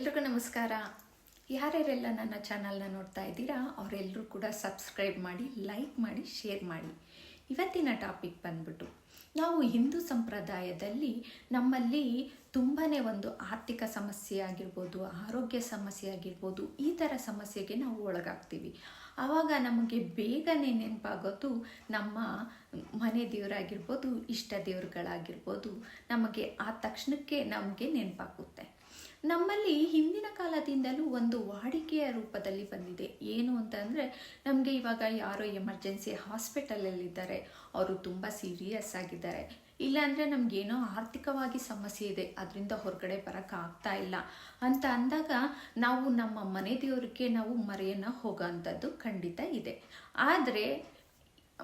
ಎಲ್ರಿಗೂ ನಮಸ್ಕಾರ. ಯಾರ್ಯಾರೆಲ್ಲ ನನ್ನ ಚಾನಲ್ನ ನೋಡ್ತಾ ಇದ್ದೀರಾ ಅವರೆಲ್ಲರೂ ಕೂಡ ಸಬ್ಸ್ಕ್ರೈಬ್ ಮಾಡಿ, ಲೈಕ್ ಮಾಡಿ, ಶೇರ್ ಮಾಡಿ. ಇವತ್ತಿನ ಟಾಪಿಕ್ ಬಂದ್ಬಿಟ್ಟು, ನಾವು ಹಿಂದೂ ಸಂಪ್ರದಾಯದಲ್ಲಿ ನಮ್ಮಲ್ಲಿ ತುಂಬಾ ಒಂದು ಆರ್ಥಿಕ ಸಮಸ್ಯೆ ಆಗಿರ್ಬೋದು, ಆರೋಗ್ಯ ಸಮಸ್ಯೆ ಆಗಿರ್ಬೋದು, ಈ ಥರ ಸಮಸ್ಯೆಗೆ ನಾವು ಒಳಗಾಗ್ತೀವಿ. ಆವಾಗ ನಮಗೆ ಬೇಗನೆ ನೆನಪಾಗೋದು ನಮ್ಮ ಮನೆ ದೇವರಾಗಿರ್ಬೋದು, ಇಷ್ಟ ದೇವರುಗಳಾಗಿರ್ಬೋದು, ನಮಗೆ ಆ ತಕ್ಷಣಕ್ಕೆ ನಮಗೆ ನೆನಪಾಗುತ್ತೆ. ನಮ್ಮಲ್ಲಿ ಹಿಂದಿನ ಕಾಲದಿಂದಲೂ ಒಂದು ವಾಡಿಕೆಯ ರೂಪದಲ್ಲಿ ಬಂದಿದೆ. ಏನು ಅಂತಂದರೆ ನಮಗೆ ಇವಾಗ ಯಾರೋ ಎಮರ್ಜೆನ್ಸಿ ಹಾಸ್ಪಿಟಲಲ್ಲಿದ್ದಾರೆ. ಅವರು ತುಂಬ ಸೀರಿಯಸ್ ಆಗಿದ್ದಾರೆ. ಇಲ್ಲಾಂದರೆ ನಮಗೇನೋ ಆರ್ಥಿಕವಾಗಿ ಸಮಸ್ಯೆ ಇದೆ. ಅದರಿಂದ ಹೊರಗಡೆ ಬರೋಕ್ಕಾಗ್ತಾ ಇಲ್ಲ. ಅಂತ ಅಂದಾಗ ನಾವು ನಮ್ಮ ಮನೆ ದೇವರಿಗೆ ನಾವು ಮರೆಯನ್ನು ಹೋಗೋ ಅಂಥದ್ದು ಖಂಡಿತ ಇದೆ. ಆದರೆ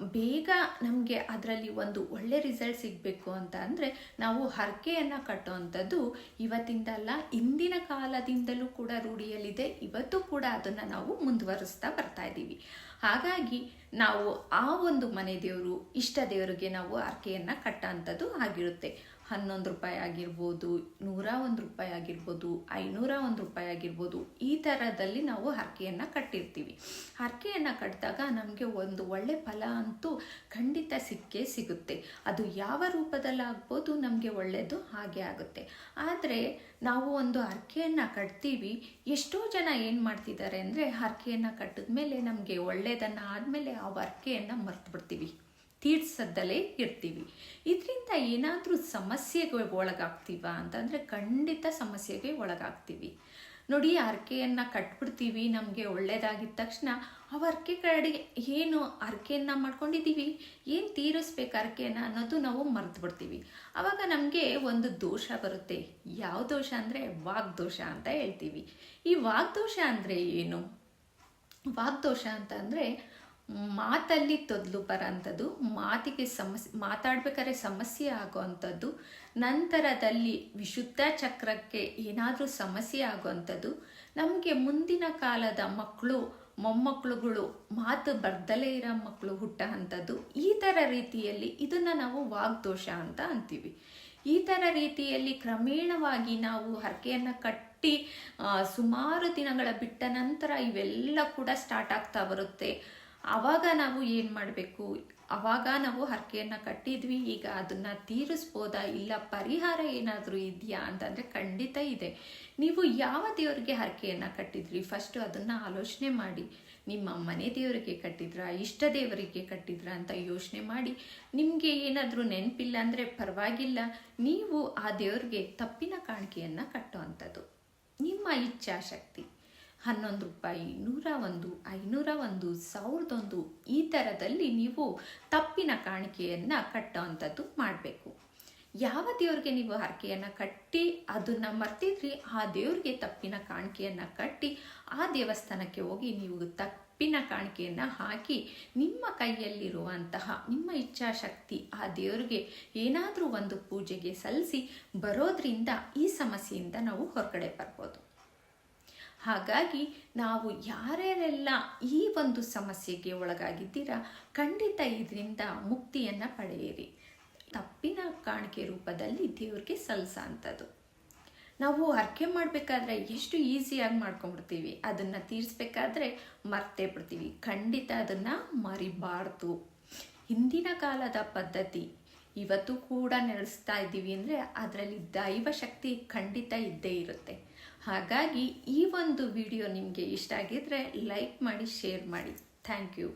ಬೇಗ ನಮಗೆ ಅದರಲ್ಲಿ ಒಂದು ಒಳ್ಳೆ ರಿಸಲ್ಟ್ ಸಿಗಬೇಕು ಅಂತ ಅಂದರೆ ನಾವು ಹರಕೆಯನ್ನು ಕಟ್ಟುವಂಥದ್ದು ಇವತ್ತಿಂದ ಅಲ್ಲ, ಇಂದಿನ ಕಾಲದಿಂದಲೂ ಕೂಡ ರೂಢಿಯಲ್ಲಿದೆ. ಇವತ್ತು ಕೂಡ ಅದನ್ನು ನಾವು ಮುಂದುವರಿಸ್ತಾ ಬರ್ತಾ ಇದ್ದೀವಿ. ಹಾಗಾಗಿ ನಾವು ಆ ಒಂದು ಮನೆ ದೇವರು, ಇಷ್ಟ ದೇವರಿಗೆ ನಾವು ಹರಕೆಯನ್ನು ಕಟ್ಟೋಂಥದ್ದು ಆಗಿರುತ್ತೆ. ಹನ್ನೊಂದು ರೂಪಾಯಿ ಆಗಿರ್ಬೋದು, ನೂರ ಒಂದು ರೂಪಾಯಿ ಆಗಿರ್ಬೋದು, ಐನೂರ ಒಂದು ರೂಪಾಯಿ ಆಗಿರ್ಬೋದು, ಈ ಥರದಲ್ಲಿ ನಾವು ಹರಕೆಯನ್ನು ಕಟ್ಟಿರ್ತೀವಿ. ಹರಕೆಯನ್ನು ಕಟ್ಟಿದಾಗ ನಮಗೆ ಒಂದು ಒಳ್ಳೆ ಫಲ ಅಂತೂ ಖಂಡಿತ ಸಿಕ್ಕೇ ಸಿಗುತ್ತೆ. ಅದು ಯಾವ ರೂಪದಲ್ಲಾಗ್ಬೋದು ನಮಗೆ ಒಳ್ಳೆಯದು ಹಾಗೆ ಆಗುತ್ತೆ. ಆದರೆ ನಾವು ಒಂದು ಹರಕೆಯನ್ನು ಕಟ್ತೀವಿ, ಎಷ್ಟೋ ಜನ ಏನು ಮಾಡ್ತಿದ್ದಾರೆ ಅಂದರೆ ಹರಕೆಯನ್ನು ಕಟ್ಟಿದ ಮೇಲೆ ನಮಗೆ ಒಳ್ಳೆಯದನ್ನು ಆದಮೇಲೆ ಆ ಹರಕೆಯನ್ನು ಮರ್ತು ಬಿಡ್ತೀವಿ ತೀರ್ಸದ್ದಲೇ ಇರ್ತೀವಿ. ಇದರಿಂದ ಏನಾದರೂ ಸಮಸ್ಯೆಗೆ ಒಳಗಾಗ್ತೀವ ಅಂತಂದರೆ ಖಂಡಿತ ಸಮಸ್ಯೆಗೆ ಒಳಗಾಗ್ತೀವಿ. ನೋಡಿ ಹರಕೆಯನ್ನು ಕಟ್ಬಿಡ್ತೀವಿ, ನಮಗೆ ಒಳ್ಳೆಯದಾಗಿದ್ದ ತಕ್ಷಣ ಆ ಹರಕೆ ಕಡೆ ಏನು ಹರಕೆಯನ್ನು ಮಾಡ್ಕೊಂಡಿದ್ದೀವಿ, ಏನು ತೀರಿಸ್ಬೇಕು ಅರ್ಕೆಯನ್ನು ಅನ್ನೋದು ನಾವು ಮರೆತು ಬಿಡ್ತೀವಿ ಆವಾಗ ನಮಗೆ ಒಂದು ದೋಷ ಬರುತ್ತೆ. ಯಾವ ದೋಷ ಅಂದರೆ ವಾಗ್ದೋಷ ಅಂತ ಹೇಳ್ತೀವಿ. ಈ ವಾಗ್ದೋಷ ಅಂದರೆ ಏನು? ವಾಗ್ದೋಷ ಅಂತ ಅಂದರೆ ಮಾತಲ್ಲಿ ತೊದಲು ಬರೋಂಥದ್ದು, ಮಾತಿಗೆ ಸಮಸ್ಯೆ, ಮಾತಾಡ್ಬೇಕಾದ್ರೆ ಸಮಸ್ಯೆ ಆಗೋವಂಥದ್ದು, ನಂತರದಲ್ಲಿ ವಿಶುದ್ಧ ಚಕ್ರಕ್ಕೆ ಏನಾದರೂ ಸಮಸ್ಯೆ ಆಗೋವಂಥದ್ದು, ನಮಗೆ ಮುಂದಿನ ಕಾಲದ ಮಕ್ಕಳು ಮೊಮ್ಮಕ್ಕಳುಗಳು ಮಾತು ಬರ್ದಲೇ ಇರೋ ಮಕ್ಕಳು ಹುಟ್ಟ ಅಂಥದ್ದು ಈ ಥರ ರೀತಿಯಲ್ಲಿ ಇದನ್ನು ನಾವು ವಾಗ್ದೋಷ ಅಂತ ಅಂತೀವಿ. ಈ ಥರ ರೀತಿಯಲ್ಲಿ ಕ್ರಮೇಣವಾಗಿ ನಾವು ಹರಕೆಯನ್ನು ಕಟ್ಟಿ ಸುಮಾರು ದಿನಗಳ ಬಿಟ್ಟ ನಂತರ ಇವೆಲ್ಲ ಕೂಡ ಸ್ಟಾರ್ಟ್ ಆಗ್ತಾ ಬರುತ್ತೆ. ಆವಾಗ ನಾವು ಏನು ಮಾಡಬೇಕು? ಆವಾಗ ನಾವು ಹರಕೆಯನ್ನು ಕಟ್ಟಿದ್ವಿ. ಈಗ ಅದನ್ನು ತೀರಿಸ್ಬೋದಾ? ಇಲ್ಲ ಪರಿಹಾರ ಏನಾದರೂ ಇದೆಯಾ ಅಂತಂದರೆ ಖಂಡಿತ ಇದೆ. ನೀವು ಯಾವ ದೇವರಿಗೆ ಹರಕೆಯನ್ನು ಕಟ್ಟಿದ್ರಿ? ಫಸ್ಟು ಅದನ್ನು ಆಲೋಚನೆ ಮಾಡಿ. ನಿಮ್ಮ ಮನೆ ದೇವರಿಗೆ ಕಟ್ಟಿದ್ರ? ಇಷ್ಟ ದೇವರಿಗೆ ಕಟ್ಟಿದ್ರ ಅಂತ ಯೋಚನೆ ಮಾಡಿ. ನಿಮಗೆ ಏನಾದರೂ ನೆನಪಿಲ್ಲ ಅಂದರೆ ಪರವಾಗಿಲ್ಲ. ನೀವು ಆ ದೇವರಿಗೆ ತಪ್ಪಿನ ಕಾಣಿಕೆಯನ್ನು ಕಟ್ಟುವಂಥದ್ದು. ನಿಮ್ಮ ಇಚ್ಛಾಶಕ್ತಿ. ಹನ್ನೊಂದು ರೂಪಾಯಿ, ನೂರ ಒಂದು, ಐನೂರ ಒಂದು, ಸಾವಿರದೊಂದು ಈ ಥರದಲ್ಲಿ ನೀವು ತಪ್ಪಿನ ಕಾಣಿಕೆಯನ್ನು ಕಟ್ಟುವಂಥದ್ದು ಮಾಡಬೇಕು. ಯಾವ ದೇವ್ರಿಗೆ ನೀವು ಹರಕೆಯನ್ನು ಕಟ್ಟಿ ಅದನ್ನು ಮರ್ತಿದ್ರಿ, ಆ ದೇವ್ರಿಗೆ ತಪ್ಪಿನ ಕಾಣಿಕೆಯನ್ನು ಕಟ್ಟಿ ಆ ದೇವಸ್ಥಾನಕ್ಕೆ ಹೋಗಿ ನೀವು ತಪ್ಪಿನ ಕಾಣಿಕೆಯನ್ನು ಹಾಕಿ ನಿಮ್ಮ ಕೈಯಲ್ಲಿರುವಂತಹ, ನಿಮ್ಮ ಇಚ್ಛಾಶಕ್ತಿ ಆ ದೇವರಿಗೆ ಏನಾದರೂ ಒಂದು ಪೂಜೆಗೆ ಸಲ್ಲಿಸಿ ಬರೋದ್ರಿಂದ ಈ ಸಮಸ್ಯೆಯಿಂದ ನಾವು ಹೊರಗಡೆ ಬರ್ಬೋದು. ಹಾಗಾಗಿ ನಾವು ಯಾರ್ಯಾರೆಲ್ಲ ಈ ಒಂದು ಸಮಸ್ಯೆಗೆ ಒಳಗಾಗಿದ್ದೀರಾ, ಖಂಡಿತ ಇದರಿಂದ ಮುಕ್ತಿಯನ್ನು ಪಡೆಯಿರಿ. ತಪ್ಪಿನ ಕಾಣಿಕೆ ರೂಪದಲ್ಲಿ ದೇವ್ರಿಗೆ ಸಲ್ಸ ಅಂಥದ್ದು ನಾವು ಅರ್ಕೆ ಮಾಡಬೇಕಾದ್ರೆ ಎಷ್ಟು ಈಸಿಯಾಗಿ ಮಾಡ್ಕೊಂಡ್ಬಿಡ್ತೀವಿ, ಅದನ್ನು ತೀರಿಸ್ಬೇಕಾದ್ರೆ ಮರ್ತೇ ಬಿಡ್ತೀವಿ. ಖಂಡಿತ ಅದನ್ನು ಮರಿಬಾರ್ದು. ಹಿಂದಿನ ಕಾಲದ ಪದ್ಧತಿ, ಇವತ್ತು ಕೂಡ ನಡೆಸ್ತಾ ಇದ್ದೀವಿ ಅಂದರೆ ಅದರಲ್ಲಿ ದೈವ ಶಕ್ತಿ ಖಂಡಿತ ಇದ್ದೇ ಇರುತ್ತೆ. ಹಾಗಾಗಿ ಈ ಒಂದು ವಿಡಿಯೋ ನಿಮಗೆ ಇಷ್ಟ ಆಗಿದ್ದರೆ ಲೈಕ್ ಮಾಡಿ ಶೇರ್ ಮಾಡಿ. Thank you